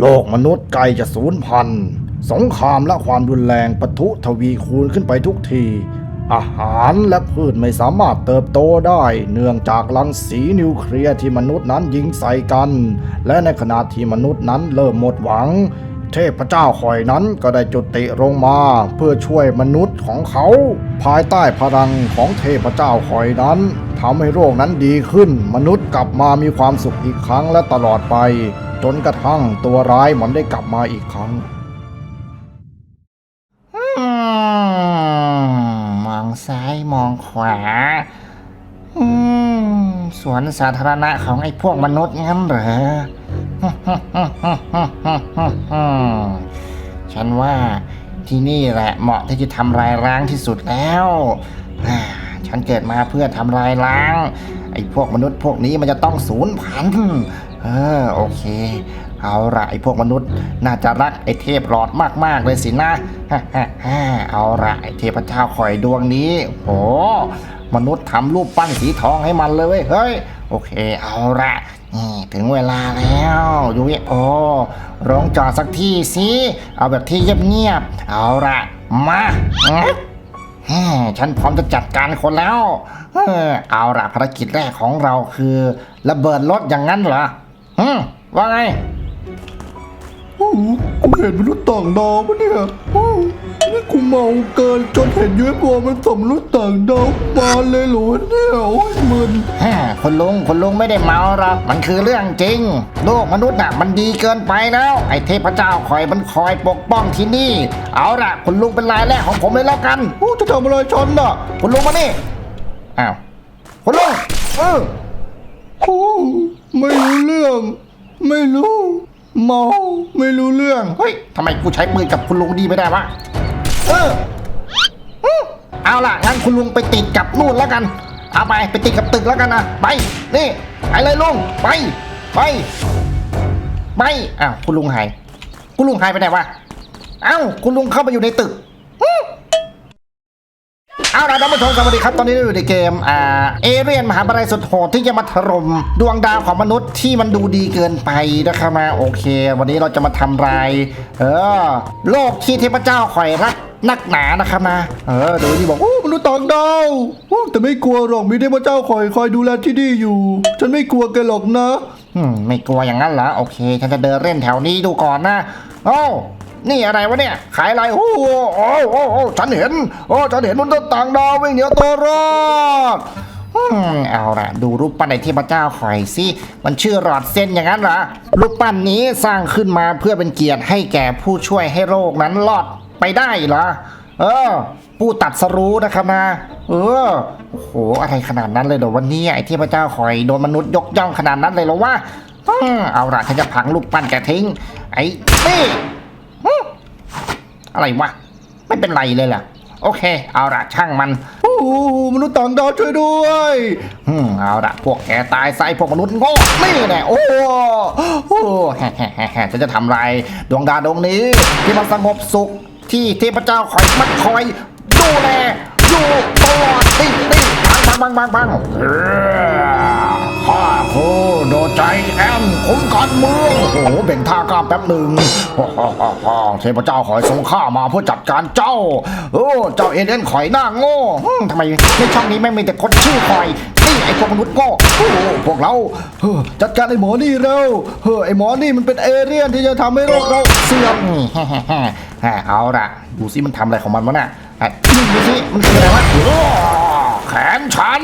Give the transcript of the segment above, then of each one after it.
โลกมนุษย์ใกล้จะสูญพันธุ์ สงครามและความรุนแรงปะทุทวีคูณขึ้นไปทุกที อาหารและพืชไม่สามารถเติบโตได้ เนื่องจากรังสีนิวเคลียร์ที่มนุษย์นั้นยิงใส่กัน และในขณะที่มนุษย์นั้นเริ่มหมดหวัง เทพเจ้าคอยนั้นก็ได้จุติลงมา เพื่อช่วยมนุษย์ของเขา ภายใต้พลังของเทพเจ้าคอยนั้นทำให้โรคนั้นดีขึ้น มนุษย์กลับมามีความสุขอีกครั้งและตลอดไป จนกระทั่งตัวร้ายมันได้กลับมาอีกครั้งอมมองซ้ายมองขวาสวนสาธารณะของไอ้พวกมนุษย์งั้นเหรอ ฉันว่าที่นี่แหละเหมาะที่จะทำลายล้างที่สุดแล้ว ฉันเกิดมาเพื่อทำลายล้าง ไอ้พวกมนุษย์พวกนี้มันจะต้องสูญพันธุ์ ออโอเค เอาละไอ้พวกมนุษย์ น่าจะรักไอ้เทพหลอดมาก ๆ เลยสินะฮ่าฮ่าฮ่าเอาละไอ้เทพเจ้าคอยดวงนี้ โห มนุษย์ทำรูปปั้นสีทองให้มันเลยเว้ยเฮ้ย โอเค เอาละนี่ถึงเวลาแล้วยูเอโอลงจอดสักที่สิเอาแบบที่เงียบๆเอาละมาแฮ่ฉันพร้อมจะจัดการคนแล้วเออเอาละภารกิจแรกของเราคือ ระเบิดรถอย่างนั้นเหรอ อืมว่าไงโอ้โหกูเห็นมนุษย์ต่างดาวปะเนี่ยโอ้นี่กูเมาเกินจนเห็นยูเอฟโอมันสมนุษย์ต่างดาวมาเลยเหรอเนี่ยโอ้ยมึนฮ่าคุณลุงคุณลุงไม่ได้เมาหรอกมันคือเรื่องจริง โลกมนุษย์น่ะมันดีเกินไปแล้ว ไอ้เทพเจ้าคอยมันคอยปกป้องที่นี่ เอาล่ะ คุณลุงเป็นรายแรกของผมเลยแล้วกันโอ้จะทำอะไรฉันน่ะคุณลุงมานี่อ้าวคุณลุงเออโอ้ ไม่รู้เรื่อง ไม่รู้เมาไม่รู้เรื่อง เฮ้ยทำไมกูใช้ปืนกับคุณลุงดีไม่ได้วะ เอออืมเอาล่ะ งั้นคุณลุงไปติดกับนู่นแล้วกัน เอาไปไปติดกับตึกแล้วกันนะ ไป นี่ ไปเลยลุง ไป ไปไม่อ้าว คุณลุงหาย คุณลุงหายไปไหนวะ เอ้า คุณลุงเข้าไปอยู่ในตึกอืม เอาล่ะท่านผู้ชมสวัสดีครับ ตอนนี้เราอยู่ในเกมอ่าเอเรียนมหาบายสุดโหดที่จะมาถล่มดวงดาวของมนุษย์ที่มันดูดีเกินไปนะครับมาโอเค วันนี้เราจะมาทำลาย เออ โลกที่เทพเจ้าคอยรักนักหนานะครับนะ เออโดยที่บอกโอ้มนุษย์ต่างดาวโอ้แต่ไม่กลัวหรอกมีเทพเจ้าคอยคอยดูแลที่นี่อยู่ ฉันไม่กลัวแกหรอกนะอืมไม่กลัวอย่างนั้นเหรอโอเค ฉันจะเดินเล่นแถวนี้ดูก่อนนะโอ้า นี่อะไรวะเนี่ย ขายอะไรโอ้โหโอ้โหโอ้ฉันเห็น โอ้ฉันเห็นมนุษย์ต่างดาววิ่งเหนียวตัวรอดอืมเอาละดูรูปปั้นในเทพเจ้าคอยสิ มันชื่อหลอดเส้นอย่างนั้นเหรอ รูปปั้นนี้สร้างขึ้นมาเพื่อเป็นเกียรติให้แก่ผู้ช่วยให้โลกนั้นรอดไปได้เหรอ เออ ผู้ตัดสรู้นะครับนะ เออ โอ้โห อะไรขนาดนั้นเลยเหรอวันนี้ไอ้เทพเจ้าคอยโดนมนุษย์ยกย่องขนาดนั้นเลยเหรอวะอืมเอาละฉันจะพังรูปปั้นแกทิ้ง ไอ้นี่ อะไรวะ ไม่เป็นไรเลยล่ะ โอเค เอาละช่างมัน โอ้มนุษย์ต่างดาวช่วยด้วยอืมเอาละพวกแกตายไซพวกมนุษย์โง่นี่แน่โอ้โอ้แฮ่แฮ่แฮ่แฮ่ฉันจะทำลายดวงดาวดวงนี้ ที่มันสงบสุขที่เทพเจ้าคอยมันคอยดูแลอยู่ตลอดนี่นี่บังบังบังบังบัง แอนคุ้มกันเมืองโอ้โหเบ่งท่ากล้ามแป๊บหนึ่งฮ่าฮ่าฮ่าฮ่าเทพเจ้าคอยทรงข้ามาเพื่อจัดการเจ้าโอ้เจ้าเอเดนคอยหน้าโง่ทำไมในช่องนี้แม่มีแต่คนชื่อคอยนี่ไอ้พวกมนุษย์โง่พวกเราเฮ้อจัดการไอ้หมอนี่เร็วเฮ้ไอ้หมอนี่มันเป็นเอเลี่ยนที่จะทำให้โลกเราเสื่อมนี่แฮ่แฮ่แฮ่แฮ่เอาละดูสิมันทำอะไรของมันวะน่ะอะนี่ดูสิมันคืออะไรวะ แขนฉัน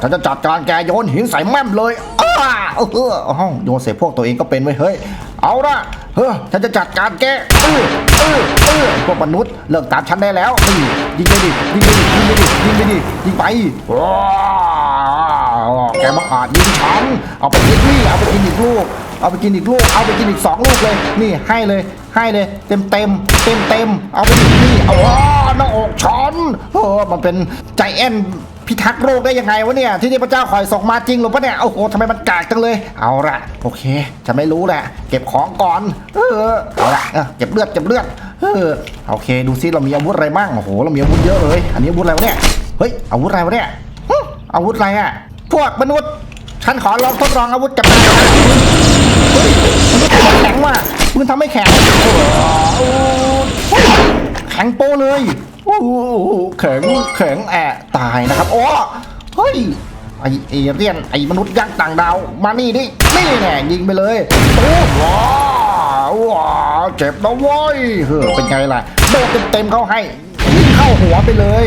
ฉันจะจัดการแกโยนหินใส่แม่มเลยอ้าเออเออโยนใส่พวกตัวเองก็เป็นไว้เฮ้ย เอาละเฮ้ยฉันจะจัดการแกเออเออเออพวกมนุษย์เลิกตามฉันได้แล้วยิงไปดิยิงไปดิยิงไปดิยิงไปดิยิงไปแกมาอาจยิงฉันเอาไปกินนี่เอาไปกินอีกลูก เอาไปกินอีกลูก เอาไปกินอีกสองลูกเลย นี่ให้เลย ให้เลย เต็มเต็มเต็มเต็มเอาไปดินี่เอาว้าหน้าอกช้อนเออมันเป็นใจแอนพิทักษ์โรคได้ยังไงวะเนี่ย ที่ที่พระเจ้าคอยส่งมาจริงหรือปะเนี่ยโอ้โหทำไมมันกากจังเลย เอาละโอเคจะไม่รู้แหละเก็บของก่อนเออเอาละเก็บเลือดเก็บเลือดเออโอเค ดูซิเรามีอาวุธอะไรบ้างโอ้โหเรามีอาวุธเยอะเลย อันนี้อาวุธอะไรวะเนี่ยเฮ้ยอาวุธอะไรวะเนี่ยอาวุธอะไรอะพวกมนุษย์ ฉันขอลองทดลองอาวุธกับมันเฮ้ยมนุษย์ต่างดปืนทำให้แข็งโอ้แข็งโป้เลยโอ้โหแข็งแข็งแอะตายนะครับโอ้เฮ้ยไอเอเรียนไอมนุษย์ยักษ์ต่างดาว มานี่ดินี่แน่ยิงไปเลยโอ้ว้าวว้าเจ็บนะว้ยเฮ้อเป็นไงล่ะโดนเต็มๆเข้าให้ยิงเข้าหัวไปเลย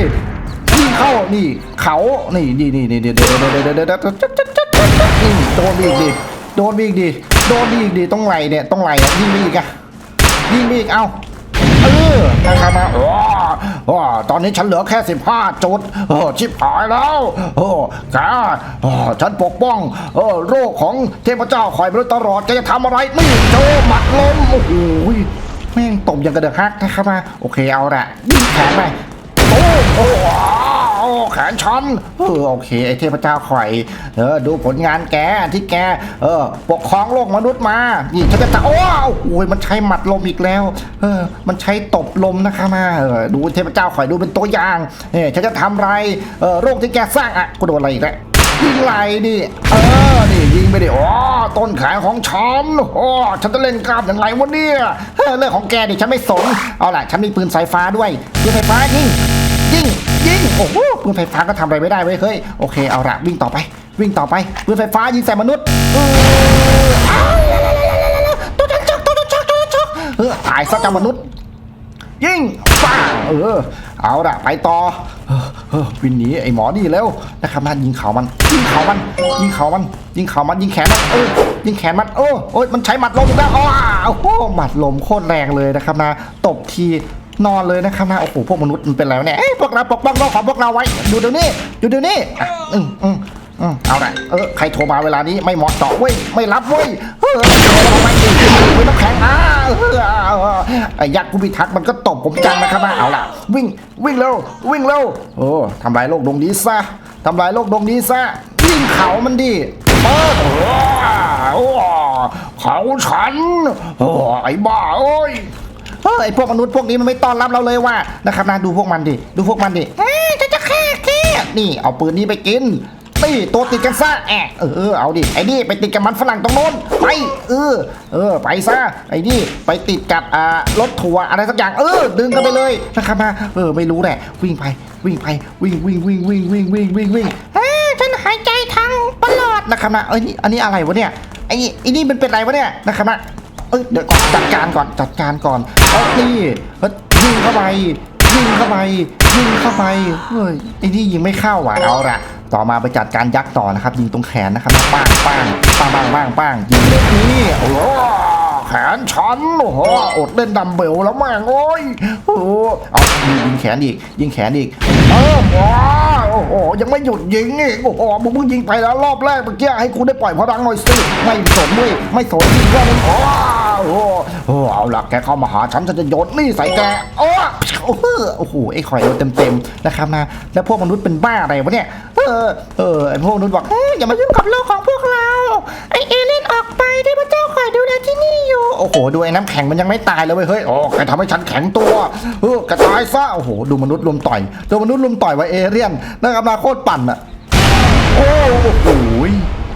ยิงเข้านี่เขานี่นี่นี่นี่เดี๋ยวเดี๋ยวเดี๋ยวเดี๋ยวเดี๋ยวเดี๋ยว นี่โดนไปอีกดิโดนไปอีกดิโดนไปอีกดิต้องไหลเนี่ยต้องไหลยิงไปอีกอะยิงไปอีกเอาเออนะครับมาว้าว้ตอนนี้ฉันเหลือแค่ 15 จุดเออชิบหายแล้วเออแกเออฉันปกป้องเออโรคของเทพเจ้าคอยมาตลอดแกจะทำอะไรนี่โจหมัดลมโอ้โหแม่งตบอย่างกระเดือกฮักนะครับมาโอเคเอาละยิงแขนไปโอ้โห แขนฉันเออโอเคไอเทพเจ้าข่อยเออดูผลงานแกที่แกเออปกครองโลกมนุษย์มานี่ฉันจะจะโอ้โอ้ยมันใช้หมัดลมอีกแล้ว เออ มันใช้ตบลมนะคะมาเออดูเทพเจ้าข่อยดูเป็นตัวอย่างเออฉันจะทำไรเออโรคที่แกสร้างอะกูโดนอะไรอีกแล้วยิงไหลดิเออ นี่ยิงไปดิอ๋อต้นขนของฉันโอ้ฉันจะเล่นกล้ามอย่างไรวะเนี่ยเรื่องของแกดิฉันไม่สน เอาล่ะ ฉันมีปืนสายฟ้าด้วยปืนไฟฟ้ายิงยิงยิง โอ้โหปืนไฟฟ้าก็ทำอะไรไม่ได้เว้ยเฮ้ยโอเคเอาละวิ่งต่อไป วิ่งต่อไปปืนไฟฟ้ายิงใส่มนุษย์ตัวจักจักตัวจักจักตัวจักจักเออตายซะจ้ามนุษย์ยิงป้าเออ เอาละไปต่อเออเออวินหนีไอ้หมอนี่แล้วนะครับนะยิงเขามัน ยิงเขามัน ยิงเขามัน ยิงเขามัน ยิงแขนมันเออยิงแขนมันโอ้โอ้ยมันใช้หมัดลมอีกแล้วอ้าวโอ้โหหมัดลมโคตรแรงเลยนะครับนะตบที นอนเลยนะครับนะโอ้โหพวกมนุษย์มันเป็นอะไรวเนี่ยเอ้ยพวกเราปกป้องโลกของพวกเราไว้ดูเดี๋ยวนี้ดูเดี๋ยวนี้อะอืมอืมอืมเอาละเออใครโทรมาเวลานี้ไม่เหมาะเจาะเว้ยไม่รับเว้ยเออเอาไปดิเว้ยน้ำแข็งอ่าเออไอ้ยักษ์ผู้พิทักษ์มันก็ตบผมจังนะครับนะเอาล่ะ วิ่งวิ่งเร็ววิ่งเร็วโอ้ทำลายโลกดวงนี้ซะทำลายโลกดวงนี้ซะยิงเขามันดิเปิดโอ้เขาฉันโอ้ไอ้บ้าเอ้ย เฮ้ยไอ้พวกมนุษย์พวกนี้มันไม่ต้อนรับเราเลยว่ะนะครับนะดูพวกมันดิดูพวกมันดิเฮ้ยจะจะแค่แค่นี่เอาปืนนี้ไปกินนี่ตัวติดกันซะแอะเออเอาดิไอ้นี่ไปติดกับมันฝรั่งตรงโน้นไปเออเออไปซะไอ้นี่ไปติดกับอ่ารถทัวร์อะไรสักอย่างเออดึงกันไปเลยนะครับนะเออไม่รู้แหละวิ่งไปวิ่งไปวิ่งวิ่งวิ่งวิ่งวิ่งวิ่งวิ่งวิ่งเฮ้ยฉันหายใจทางปลอดนะครับนะเอ้ยนี่อันนี้อะไรวะเนี่ยไอ้นี่ไอ้นี่มันเป็นอะไรวะเนี่ยนะครับนะ เอ้ยเดี๋ยวก่อนจัดการก่อนจัดการก่อนเอานี่เฮ้ยยิงเข้าไปยิงเข้าไปยิงเข้าไปเฮ้ยไอ้นี่ยิงไม่เข้าว่ะเอาละต่อมาไปจัดการยักษ์ต่อนะครับ ยิงตรงแขนนะครับป้างป้างป้างป้างป้างป้างยิงเลยนี่โอ้โหแขนฉันโอ้โหอดเล่นดัมเบลแล้วแม่งโอ้ยโอ้เอายิงยิงแขนอีกยิงแขนอีกเออ อ้โหยังไม่หยุดยิงอีกโอ้โหมึงเพิ่งยิงไปแล้วรอบแรกเมื่อกี้ให้กูได้ปล่อยพลังหน่อยสิไม่สนเว้ยไม่สนยิงแค่นั้นโอ้โหเอาล่ะแกเข้ามาหาฉันฉันจะโยนนี่ใส่แกโอ้โหโอ้โหไอ้ข่อยโดนเต็มๆนะครับนะแล้วพวกมนุษย์เป็นบ้าอะไรวะเนี่ย เออ เออ ไอพวกมนุษย์บอกเฮ้ยอย่ามายุ่งกับโลกของพวกเรา ไอเอเลี่ยนออกไปที่พระเจ้าคอยดูแลที่นี่อยู่ โอ้โห ดูไอ้น้ำแข็งมันยังไม่ตายเลยเว้ย เฮ้ยโอ้แกทำให้ฉันแข็งตัว เออกระตายซะ โอ้โห ดูมนุษย์ลุมต่อย ดูมนุษย์ลุมต่อยไว้เอเลี่ยนนะครับนะโคตรปั่นอะโอ้โห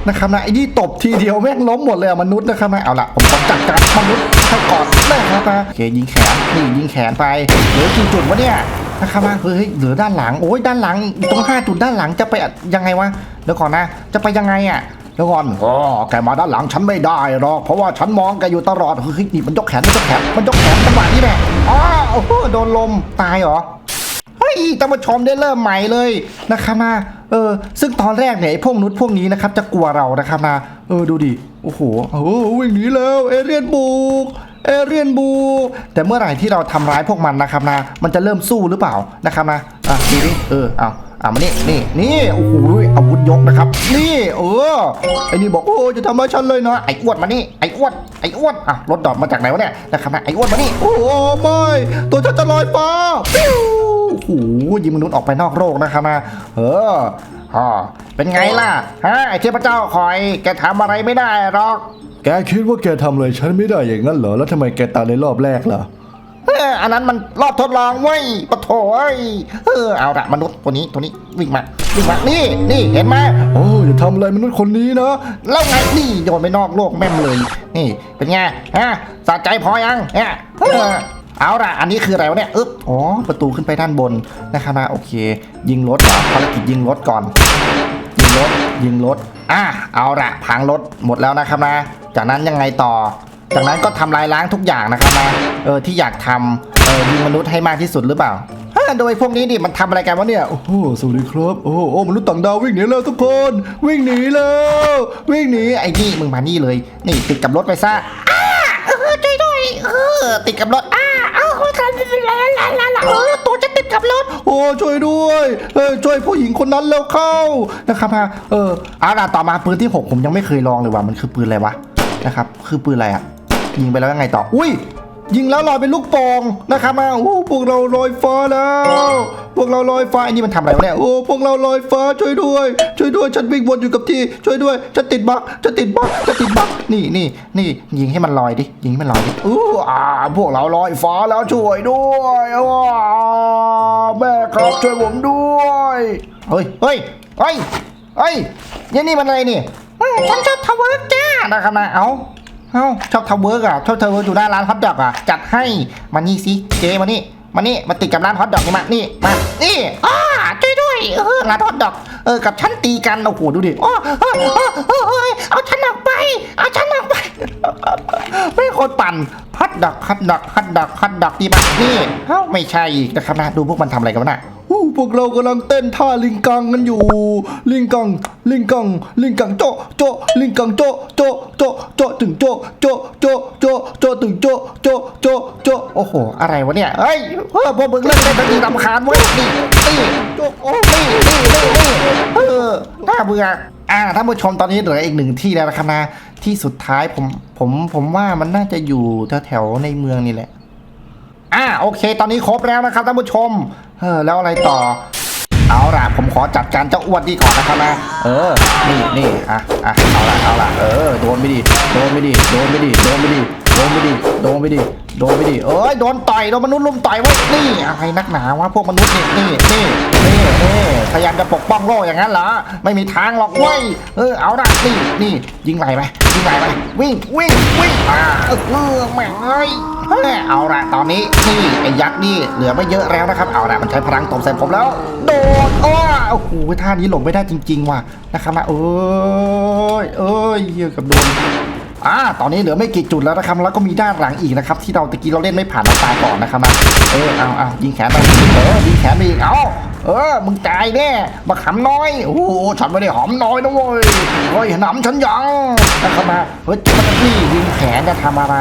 นะครับนะไอ้นี่ตบทีเดียวแม่งล้มหมดเลยมนุษย์นะครับนะเอาละผมขอจัดการมนุษย์ให้ก่อนนะครับนะโอเคยิงแขนนี่ยิงแขนไปเหลือกี่จุดวะเนี่ย นะครับนะเฮ้ยเหลือด้านหลังโอ้ยด้านหลังตรงห้าจุดด้านหลังจะไปยังไงวะเดี๋ยวก่อนนะ จะไปยังไงอะเดี๋ยวก่อนอ๋อแกมาด้านหลังฉันไม่ได้หรอกเพราะว่าฉันมองแกอยู่ตลอดเฮ้ยนี่มันยกแขนมันยกแขนมันยกแขนจังหวะนี้แหละอ๋อโอ้โหโดนลมตายเหรอเฮ้ยท่านผู้ชมได้เริ่มใหม่เลยนะครับนะเออซึ่งตอนแรกเนี่ยพวกนุษย์พวกนี้นะครับจะกลัวเรานะครับนะเออดูดิโอ้โหโอ้วิ่งหนีแล้วเอเรียนบุก เอเรียนบุกแต่เมื่อไหร่ที่เราทำร้ายพวกมันนะครับนะ มันจะเริ่มสู้หรือเปล่านะครับนะ อะดีดิเออเอาเอามานี่นี่นี่โอ้โหอาวุธยกนะครับ นี่เออไอ้นี่บอกโอ้จะทำร้ายฉันเลยนะไอ้อ้วนมานี่ไอ้อ้วนไอ้อ้วนอะรถดอดมาจากไหนวะเนี่ยนะครับนะไอ้อ้วนมานี่โอ้ไม่ตัวฉันจะลอยฟ้าปิ้วโอ้โหยิงมนุษย์ออกไปนอกโลกนะครับนะเออฮ่าเป็นไงล่ะฮะไอ้เทพเจ้าคอยแกทำอะไรไม่ได้หรอก แกคิดว่าแกทำอะไรฉันไม่ได้อย่างนั้นเหรอ แล้วทำไมแกตายในรอบแรกล่ะ เอออันนั้นมันรอบทดลองเว้ยปะโถเอ้ยเออเอาละมนุษย์ตัวนี้ตัวนี้วิ่งมาวิ่งมานี่นี่เห็นไหมโอ้อย่าทำอะไรมนุษย์คนนี้นะ แล้วไงนี่โยนไปนอกโลกแม่มเลย นี่เป็นไงฮะสะใจพอยังเนี่ยเออเอาละอันนี้คืออะไรวะเนี่ยอึ๊บอ๋อประตูขึ้นไปด้านบนนะครับนะโอเค ยิงรถเหรอภารกิจยิงรถก่อน ยิงรถยิงรถอะเอาละพังรถหมดแล้วนะครับนะ จากนั้นยังไงต่อ จากนั้นก็ทำลายล้างทุกอย่างนะครับนะเออที่อยากทำเออยิงมนุษย์ให้มากที่สุดหรือเปล่าฮะโดยพวกนี้ดิมันทำอะไรกันวะเนี่ยโอ้โหสวัสดีครับโอ้โหโอ้มนุษย์ต่างดาววิ่งหนีแล้วทุกคน วิ่งหนีแล้ววิ่งหนีไอ้นี่มึงมานี่เลย นี่ติดกับรถไปซะอ้าเออช่วยด้วยเออติดกับรถอ้าเอ้าลาลาลาลาเออตัวจะติดกับรถโอ้ช่วยด้วยเออช่วยผู้หญิงคนนั้นแล้วเข้านะครับฮะเออเอาล่ะต่อมาปืนที่ 6 ผมยังไม่เคยลองเลยว่ามันคือปืนอะไรวะ นะครับ คือปืนอะไรอะ ยิงไปแล้วยังไงต่อ อุ้ย ยิงแล้วลอยเป็นลูกโป่งนะครับมาโอ้พวกเราลอยฟ้าแล้ว พวกเราลอยฟ้าไอ้นี่มันทำอะไรวะเนี่ย โอ้ พวกเราลอยฟ้าช่วยด้วย ช่วยด้วย ฉันวิ่งวนอยู่กับที่ ช่วยด้วย ฉันติดบั๊กฉันติดบั๊กฉันติดบั๊กนี่นี่นี่ยิงให้มันลอยดิ ยิงให้มันลอยดิ อู้อ่า พวกเราลอยฟ้าแล้วช่วยด้วยว้าแม่ครับช่วยผมด้วย เฮ้ย เฮ้ย เฮ้ย เฮ้ยนี่นี่มันอะไรนี่ อืมฉันชอบทาวเวอร์จ้านะครับนะเอาเอาชอบทาวเวอร์อะชอบทาวเวอร์อยู่หน้าร้านฮอทดอกอะจัดให้มานี่สิเจมานี่มานี่มาติดกับร้านฮอทดอกนี่มานี่มานี่อ้าช่วยด้วยเออร้านฮอทดอกเออกับฉันตีกันโอ้โหดูดิอ้ออ้ออ้ออ้อเอ้ยเอาฉันออกไปเอาฉันออกไปไม่คนปั่นฮัดดักฮัดดักฮัดดักฮัดดักดีมากนี่เอ้าไม่ใช่นะครับนะดูพวกมันทำอะไรกันวะน่ะ พวกเรากำลังเต้นท่าลิงกังกันอยู่ ลิงกัง ลิงกัง ลิงกังโจะโจะลิงกังโจะโจะโจโจะตึงโจะโจะโจะโจะโจะตึงโจะโจะโจะโจะโอ้โห อะไรวะเนี่ย เฮ้ยเออพวกมึงเล่นเล่นทันทีรำคาญเว้ยนี่นี่โจะโอ้นี่นี่นี่นี่เออน่าเบื่ออ่าท่านผู้ชมตอนนี้เหลืออีกหนึ่งที่แล้วนะครับนะที่สุดท้ายผมผมผมว่ามันน่าจะอยู่แถวๆในเมืองนี่แหละ อ่าโอเค ตอนนี้ครบแล้วนะครับท่านผู้ชมเออแล้วอะไรต่อ เอาล่ะ ผมขอจัดการเจ้าอ้วนนี่ก่อนนะครับนะเออ นี่นี่อะอะเอาล่ะเอาล่ะเออโดนไปดิโดนไปดิโดนไปดิโดนไปดิโดนไปดิโดนไปดิโดนไปดิเอ้ยโดนต่อยโดนมนุษย์ลุมต่อยว้ยนี่อะไรนักหนาวะพวกมนุษย์นี่นี่นี่นี่นี่พยามจะปกป้องโลกอย่างนั้นเหรอ ไม่มีทางหรอกเว้ย เออเอาละนี่นี่ยิงไหลไปยิงไหลไปวิ่งวิ่งวิ่งอ่าเออแม่งเอาละตอนนี้นี่ไอ้ยักษ์นี่เหลือไม่เยอะแล้วนะครับ เอาละมันใช้พลังตบใส่ผมแล้ว โดนอ้อโอ้โหท่านี้หลบไม่ได้จริง ๆ ว่ะนะครับนะเอ้ยเอ้ยเหี้ยกับโดน อ่าตอนนี้เหลือไม่กี่จุดแล้วนะครับ แล้วก็มีด้านหลังอีกนะครับ ที่เราตะกี้เราเล่นไม่ผ่านเราตายก่อนนะครับนะเออเอาเอายิงแขนไปเออยิงแขนไปอีกเอาเออ มึงตายแน่มาขำน้อย โอ้โหฉันไม่ได้หอมน้อยนะเว้ยเฮ้ยหนำฉันยังนะครับนะเฮ้ยเจ้าหน้าที่ยิงแขนจะทำอะไร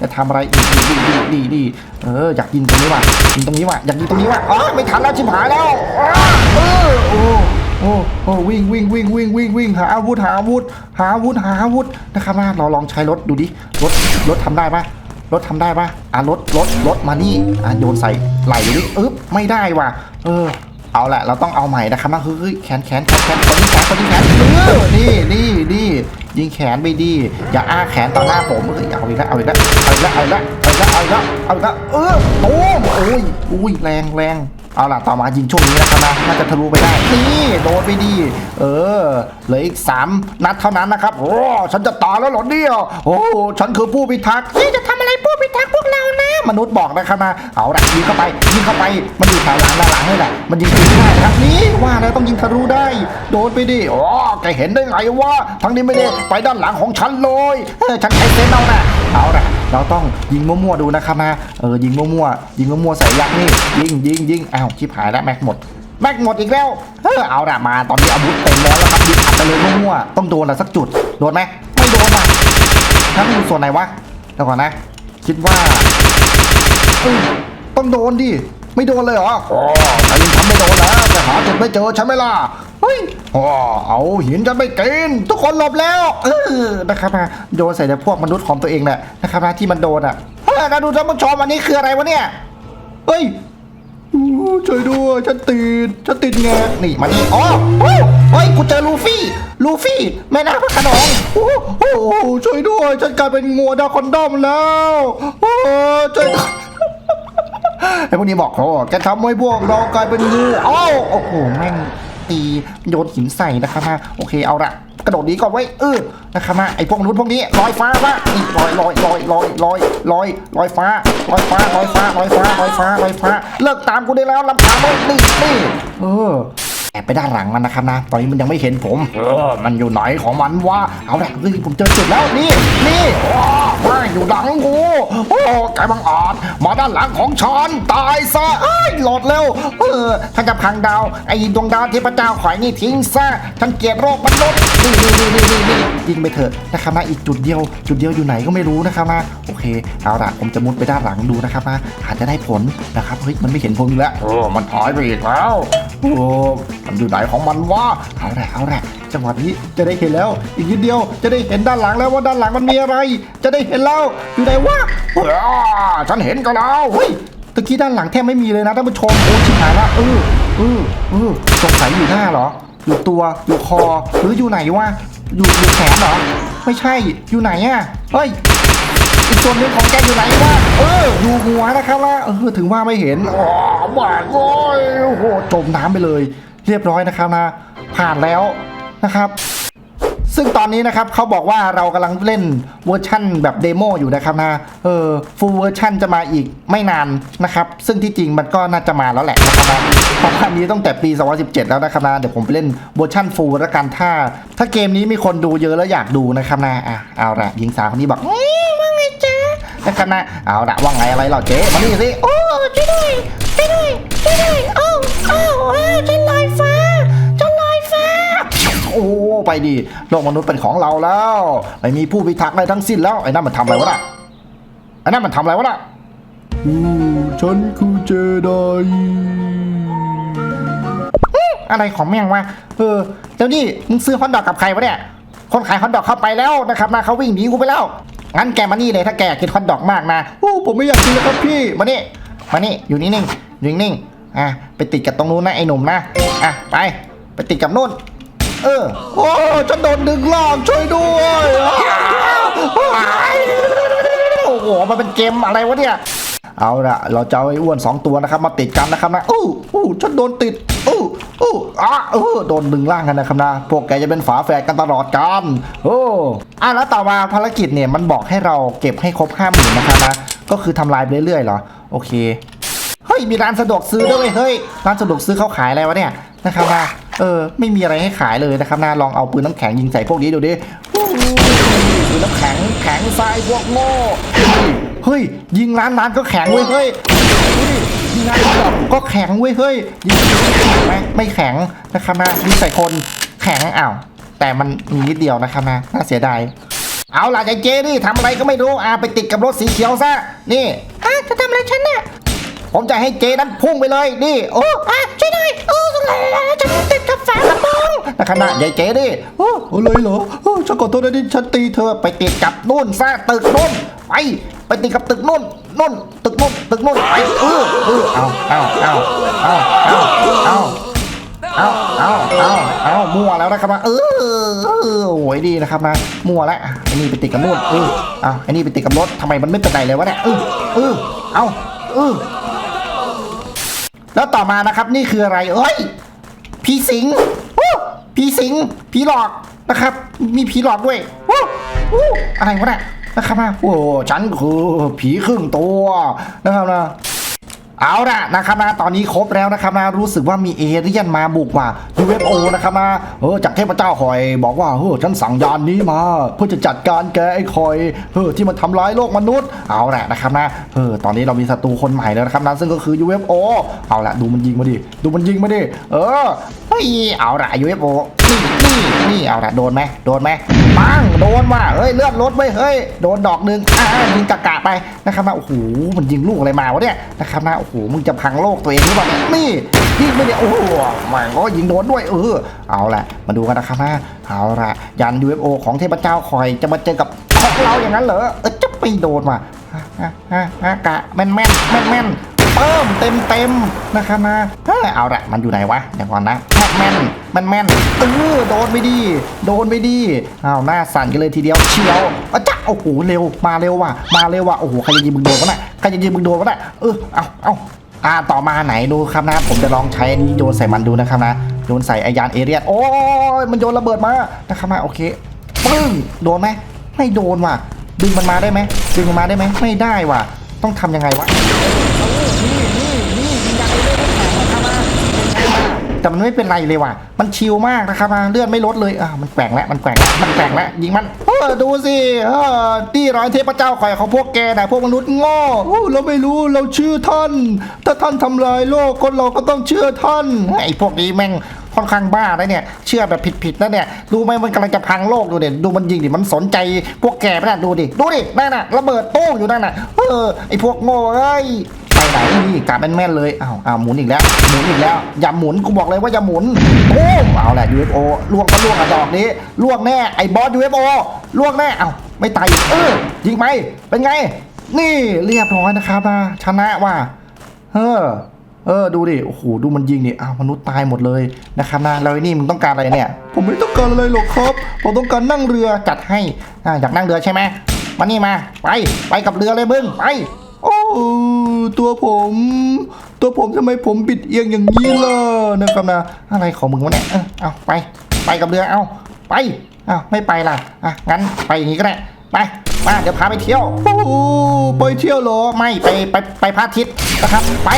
จะทำอะไรอีกดีดีดีดีเออ อยากยิงตรงนี้ว่ะยิงตรงนี้ว่ะอยากยิงตรงนี้ว่ะอ๋อไม่ทันแล้วชิบหายแล้ว โอ้โอ้วิ่งวิ่งวิ่งวิ่งวิ่งวิ่งหาอาวุธหาอาวุธหาอาวุธหาอาวุธนะครับนะเราลองใช้รถดูดิรถรถทำได้ปะรถทำได้ปะอะรถรถรถมานี่อะโยนใส่ไหลดูดิอึ๊บไม่ได้ว่ะ เออ เอาแหละเราต้องเอาใหม่นะครับนะเฮ้ยแขนแขนแขนแขนคนที่แขนคนที่แขนเออนี่นี่นี่ยิงแขนไปดีอย่าอ้าแขนต่อหน้าผมเอ้ยเอาอีกแล้วเอาอีกแล้วเอาอีกแล้วเอาอีกแล้วเอาอีกแล้วเอาอีกแล้วเออโอ้มโอ้ยอุ้ยแรงแรง เอาล่ะต่อมายิงช่วงนี้นะครับนะน่าจะทะลุไปได้นี่โดนไปดีเออเหลืออีกสามนัดเท่านั้นนะครับโอ้ฉันจะตายแล้วหรอเนี่ยโอ้ฉันคือผู้พิทักษ์นี่จะทำอะไรผู้พิทักษ์พวกเรานะ มนุษย์บอกนะครับนะเอาละยิงเข้าไปยิงเข้าไปมันอยู่แถวหลังหลังนี่แหละมันยิงทะลุได้ครับนี่ว่าแล้วต้องยิงทะลุได้โดนไปดิโอ้แกเห็นได้ไงวะทั้งนี้ไม่ได้ไปด้านหลังของฉันเลยเออฉันใช้เซนเอานะเอาล่ะ เราต้องยิงมั่วๆดูนะครับนะเออยิงมั่วๆยิงมั่วๆใส่ยักษ์นี่ยิงยิงยิงอ้าวชิบหายแล้วแม็กหมดแม็กหมดอีกแล้วเออเอาละมาตอนนี้อาวุธเต็มแล้วนะครับยิงอัดไปเลยมั่วๆต้องโดนละสักจุดโดนไหมไม่โดนอะนั่นอยู่ส่วนไหนวะเดี๋ยวก่อนนะ คิดว่าต้องโดนดิไม่โดนเลยเหรออ๋อฉันยังทำไม่โดนแล้วแต่หาจุดไม่เจอใช่ไหมล่ะเฮ้ย อ๋อเอาหินจะไม่กินทุกคนหลบแล้ว เออนะครับนะโยนใส่แต่พวกมนุษย์ของตัวเองแหละนะครับนะที่มันโดนอะเฮ้ยนะดูท่านผู้ชมอันนี้คืออะไรวะเนี่ยเฮ้ยอู้ช่วยด้วยฉันติดฉันติดแงนี่มานี่อ๋อโอ้เฮ้ยกูเจอลูฟี่ลูฟี่แม่น้ำพระขนงโอ้โอ้ช่วยด้วยฉันกลายเป็นงัวดาคอนดอมแล้วโอ้ช่วยไอ้พวกนี้บอกโอ้แกทำให้พวกเรากลายเป็นงูอ้าโอ้โหแม่งีโยนหินใส่นะครับนะโอเคเอาละกระโดดนีก่อนไว้เออนะครับนะไอ้พวกนู้นพวกนี้ลอยฟ้าว่าอีลอยลอยลอยลอยลอยลอยลอยฟ้าลอยฟ้าลอยฟ้าลอยฟ้าลอยฟ้าลอยฟ้า เลิกตามกูได้แล้วลำคาญเลยนี่นี่เออ อบไปด้านหลังมันนะครับนะ ตอนนี้มันยังไม่เห็นผม เออ มันอยู่ไหนของมันวะ เอาละเฮ้ยผมเจอจุดแล้ว นี่ นี่ว้าว่าอยู่หลังกู โอ้แกบังอาจ มาด้านหลังของฉัน ตายซะเอ้ยโหลดเร็ว เออถ้าจะพังดาว ไอ้ดวงดาวเทพเจ้าขอยนี่ทิ้งซะฉันเกลียดโรคมนุษย์นี่นี่นี่นี่นี่ยิงไปเถอะนะครับนะอีกจุดเดียว จุดเดียวอยู่ไหนก็ไม่รู้นะครับนะ โอเค เอาละผมจะมุดไปด้านหลังดูนะครับนะอาจจะได้ผลนะครับ เฮ้ย มันไม่เห็นผมอีกแล้วเออมันหายไปอีกแล้วโอ้มันอยู่ไหนของมันวะเอาละเอาละจังหวะนี้จะได้เห็นแล้ว อีกนิดเดียวจะได้เห็นด้านหลังแล้วว่าด้านหลังมันมีอะไร จะได้เห็นแล้วอยู่ไหนวะฉันเห็นกันแล้วเฮ้ยตะกี้ด้านหลังแทบไม่มีเลยนะท่านผู้ชมโอ้ชิบหายละเออเออเออสงสัยอยู่หน้าเหรอ อยู่ตัวอยู่คอหรืออยู่ไหนวะอยู่อยู่แขนเหรอ ไม่ใช่อยู่ไหนอะเฮ้ยอีกส่วนนึงของแกอยู่ไหนวะเอออยู่หัวนะครับว่าเออถึงว่าไม่เห็นอ๋อแหม่โอ้ยโอ้โหจมน้ำไปเลย เรียบร้อยนะครับนะผ่านแล้วนะครับ ซึ่งตอนนี้นะครับเขาบอกว่าเรากำลังเล่นเวอร์ชั่นแบบเดโมอยู่นะครับนะเออฟูลเวอร์ชั่นจะมาอีกไม่นานนะครับ ซึ่งที่จริงมันก็น่าจะมาแล้วแหละนะครับนะเพราะว่านี้ตั้งแต่ปี 2017 แล้วนะครับนะเดี๋ยวผมไปเล่นเวอร์ชั่นฟูลแล้วกันถ้า ถ้าเกมนี้มีคนดูเยอะแล้วอยากดูนะครับนะอะเอาละหญิงสาวคนนี้บอกว่าไงจ๊ะนะครับนะเอาละว่าไงอะไรเหราเจ๊มานี่สิโอ้ช่วยด้วยช่วยด้วย โอ้โอ้เออฉันลอยฟ้าฉันลอยฟ้า โอ้ไปดิโลกมนุษย์เป็นของเราแล้วไม่มีผู้พิทักษ์อะไรทั้งสิ้นแล้วไอ้นั่นมันทำอะไรวะน่ะไอ้นั่นมันทำอะไรวะน่ะอู้ฉันคือเจไดอะไรของแม่งวะเออแล้วนี่มึงซื้อฮอทดอกกับใครวะเนี่ยคนขายฮอทดอกเข้าไปแล้วนะครับนะเขาวิ่งหนีกูไปแล้วงั้นแกมานี่เลยถ้าแกอยากกินฮอทดอกมากนะโอ้ผมไม่อยากกินแล้วครับพี่มานี่มานี่อยู่นิ่งๆอยู่นิ่งๆ อะไปติดกับตรงนู้นนะไอ้หนุ่มนะอะไปไปติดกับนู่น เออ โอ้ฉันโดนดึงลากช่วยด้วยโอ้โหมันเป็นเกมอะไรวะเนี่ยเอาละเราจะเอาไอ้อ้วนสองตัวนะครับ มาติดกันนะครับนะอู้อู้ฉันโดนติดอู้อู้อะเออโดนดึงล่างกันนะครับนะ พวกแกจะเป็นฝาแฝดกันตลอดกันโอ้อะแล้วต่อมาภารกิจเนี่ยมันบอกให้เราเก็บให้ครบห้าหมื่นนะครับนะ ก็คือทำลายไปเรื่อยๆเหรอ โอเค เฮ้ยมีร้านสะดวกซื้อด้วยเฮ้ยร้านสะดวกซื้อเขาขายอะไรวะเนี่ยนะครับนะเออไม่มีอะไรให้ขายเลยนะครับนะลองเอาปืนน้ำแข็งยิงใส่พวกนี้ดูดิปืนน้ำแข็งแข็งใส่พวกโง่เฮ้ยยิงร้านร้านก็แข็งเว้ยเฮ้ยยิงร้านแบก็แข็งเว้ยเฮ้ยยิงแข็งไหมไม่แข็งนะครับนะยิงใส่คนแข็งอ้าวแต่มันมีนิดเดียวนะครับนะน่าเสียดายเอาล่ะยายเจนี่ทำอะไรก็ไม่รู้อาไปติดกับรถสีเขียวซะนี่อะจะทำอะไรฉันน่ะ ผมจะให้เจนั้นพุ่งไปเลยนี่โอ้อะช่วยหน่อยโอ้ฉันติดกับฝากระโปรงนะครับนะยายเจดิโอ้อะไรเหรอเออฉันขอโทษนะที่ฉันตีเธเธออไปติดกับนู่นซะตึกนู่นไปไปติดกับตึกนู่นนู่นตึกนู่นตึกนู่นไปเออเออเอาเอาเอาเอาเอาเอาเอาเอาเอาเอามั่วแล้วนะครับนะเออเออโอ้ยดีนะครับนะมั่วแล้วอะไอ้นี่ไปติดกับนู่นเออเอาไอ้นี่ไปติดกับรถทำไมมันไม่เป็นไรเลยวะเนี่ยเออเออเอาเออ แล้วต่อมานะครับนี่คืออะไรเอ้ยผีสิงผีสิงผีหลอกนะครับ มีผีหลอกด้วยโอ้โอ้อะไรวะเนี่ยนะครับนะโอ้ฉันคือผีครึ่งตัวนะครับนะ เอาละนะครับนะตอนนี้ครบแล้วนะครับนะรู้สึกว่ามีเอเลี่ยนมาบุกว่ะ UFO นะครับนะเออจากเทพเจ้าคอย บอกว่าเออฉันสั่งยานนี้มา เพื่อจะจัดการแกไอ้คอยเออที่มันทำร้ายโลกมนุษย์ เอาละนะครับนะเออตอนนี้เรามีศัตรูคนใหม่แล้วนะครับนะซึ่งก็คือ UFO เอาละดูมันยิงมาดิดูมันยิงมาดิเออเฮ้ยเอาละ UFO นี่นี่นี่เอาละโดนไหมโดนไหมปังโดนว่ะเฮ้ยเลือดลดไว้เฮ้ยโดนดอกหนึ่งอ่ายิงกะกะไปนะครับนะโอ้โหมันยิงลูกอะไรมาวะเนี่ยนะครับนะโอ้โหมึงจะพังโลกตัวเองหรือเปล่านี่ยนี่ยิงไปเนี่ยโอ้โหมันก็ยิงโดนด้วยเออเอาละมาดูกันนะครับนะเอาละยาน UFO ของเทพเจ้าคอยจะมาเจอกับของเราอย่างนั้นเหรอเออจะไปโดนว่ะฮะฮะฮะฮะกะแม่นแม่นแม่นแม่น เติมเต็มเต็มนะครับนะเฮ้ยเอาละมันอยู่ไหนวะเดี๋ยวก่อนนะแม่นแม่นแม่นเออโดนไปดี โดนไปดีอ้าวหน้าสั่นกันเลยทีเดียวเชียวอะจ้ะโอ้โหเร็วมาเร็วว่ะมาเร็วว่ะโอ้โหใครจะยิงมึงโดนวะน่ะใครจะยิงมึงโดนวะน่ะเออเอาเอาอ่าต่อมาไหนดูครับนะ ผมจะลองใช้อันนี้โยนใส่มันดูนะครับนะโยนใส่ไอยานเอเรียนโอ้ยมันโยนระเบิดมานะครับนะโอเคปึ้งโดนไหมไม่โดนว่ะ ดึงมันมาได้ไหมดึงมันมาได้ไหมไม่ได้ว่ะ ต้องทำยังไงวะ แต่มันไม่เป็นไรเลยว่ะ มันชิลมากนะครับเลือดไม่ลดเลยอ่ามันแกว่งแล้วมันแกว่งแล้วมันแกว่งแล้วยิงมันเออดูสิเออที่ร้อยเทพเจ้าคอยของพวกแกนะพวกมนุษย์โง่โอ้เราไม่รู้เราเชื่อท่าน ถ้าท่านทำลายโลกก็เราก็ต้องเชื่อท่านไอ้พวกนี้แม่งค่อนข้างบ้าแล้วเนี่ยเชื่อแบบผิดๆนะเนี่ยดูไหมมันกำลังจะพังโลกดูเด็ดูมันยิงดิมันสนใจพวกแกไม่ได้ดูดิดูดินั่นน่ะระเบิดโต้งอยู่นั่นน่ะเออไอ้พวกโง่เอ้ย ไปไหนนี่กาแม่นๆเลยอ้าวอ้าวหมุนอีกแล้วหมุนอีกแล้วอย่าหมุนกูบอกเลยว่าอย่าหมุนโอ้มเอาแหละ UFO ล่วงก็ล่วงอะดอกนี้ล่วงแน่ไอ้บอส UFO ล่วงแน่เอ้าไม่ตายเออยิงไปเป็นไง นี่เรียบร้อยนะครับนะชนะว่ะเออเออดูดิโอ้โหดูมันยิงดิอ้าวมนุษย์ตายหมดเลยนะครับนะแล้วไอ้นี่มึงต้องการอะไรเนี่ย ผมไม่ต้องการอะไรหรอกครับผมต้องการนั่งเรือจัดให้อ่าอยากนั่งเรือใช่ไหมมานี่มา ไปไปกับเรือเลยมึงไป โอ้ตัวผม ตัวผมทำไมผมบิดเอียงอย่างนี้ล่ะนะครับนะอะไรของมึงวะเนี่ยเออเอาไปไปกับเรือเอาไปเอาไม่ไปล่ะอะงั้นไปอย่างงี้ก็ได้ไปมาเดี๋ยวพาไปเที่ยวโอ้ไปเที่ยวเหรอไม่ไปไปไปพระอาทิตย์นะครับไป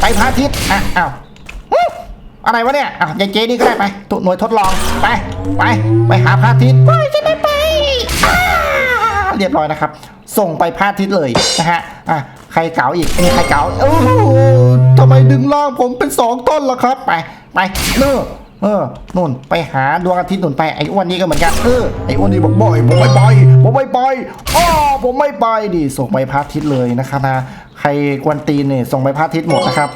ไปพระอาทิตย์อะอ้าวอะไรวะเนี่ยอ้าวยายเจนี่ก็ได้ไปตัวหน่วยทดลองไปไปไปหาพระอาทิตย์ไปจะไม่ไปเรียบร้อยนะครับ ส่งไปพระอาทิตย์เลยนะฮะอะ ใครเก๋าอีกมีใครเก๋าเอโอ้อทำไมดึงล่างผมเป็นสองต้นล่ะครับ ไปไปเนื้อเออนู่นไปหาดวงอาทิตย์นู่นไปไอ้อ้วนนี่ก็เหมือนกันเออไอ้อ้วนนี่บอกบ่อยผมไม่ไปผมไม่ไปอ้อผมไม่ไปดิส่งไปพระอาทิตย์เลยนะครับนะใครกวนตีนเนี่ยส่งไปพระอาทิตย์หมดนะครับ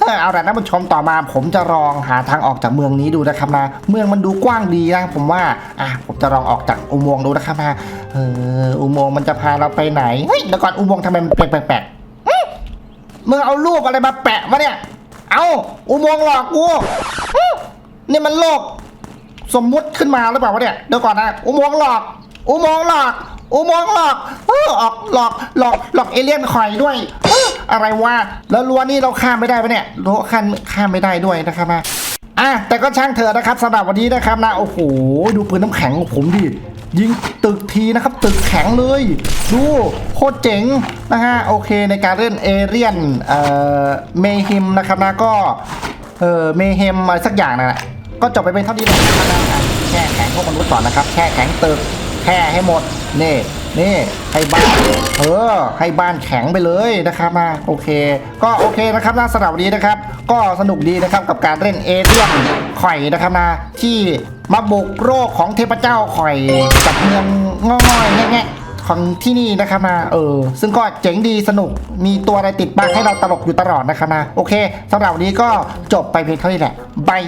เออเอาละท่านผู้ชมต่อมาผมจะลองหาทางออกจากเมืองนี้ดูนะครับนะเมืองมันดูกว้างดีนะผมว่าอะผมจะลองออกจากอุโมงค์ดูนะครับนะเอออุโมงค์มันจะพาเราไปไหนเฮ้ยเดี๋ยวก่อนอุโมงค์ทำไมมันแปลกๆอื้อ มึงเอารูปอะไรมาแปะวะเนี่ย เอาอุโมงค์หลอกกูนี่มันโลก สมมุติขึ้นมาหรือเปล่าวะเนี่ย เดี๋ยวก่อนนะ อุโมงค์หลอก อุโมงค์หลอก อุโมงค์หลอกเออออกหลอก หลอก หลอกเอเลี่ยนข่อยด้วยเอออะไรวะ แล้วรั้วนี่เราข้ามไม่ได้ปะเนี่ยรั้วข้ามข้ามไม่ได้ด้วยนะครับนะอะแต่ก็ช่างเถอะนะครับสำหรับวันนี้นะครับนะ โอ้โห ดูปืนน้ำแข็งของผมดิ ยิงตึกทีนะครับ ตึกแข็งเลย ดูโคตรเจ๋งนะฮะโอเคในการเล่นเอเรียนเอ่อเมฮิมนะครับนะก็เออเมเฮมอะไรสักอย่างนั่นแหละก็จบไปเป็นเท่านี้แหละนะครับแช่แข็งพวกมนุษย์ก่อนนะครับแช่แข็งตึกแช่ให้หมดนี่ นี่ให้บ้านเออให้บ้านแข็งไปเลยนะครับนะโอเค ก็โอเคนะครับนะสำหรับวันนี้นะครับ ก็สนุกดีนะครับกับการเล่นเอเรียนข่อยนะครับนะที่มาบุกโรคของเทพเจ้าข่อยกับเมืองง่อยๆแง่ของที่นี่นะครับนะเออ ซึ่งก็เจ๋งดีสนุกมีตัวอะไรติดบ้างให้เราตลกอยู่ตลอดนะครับนะโอเคสำหรับวันนี้ก็จบไปเพียงเท่านี้แหละบาย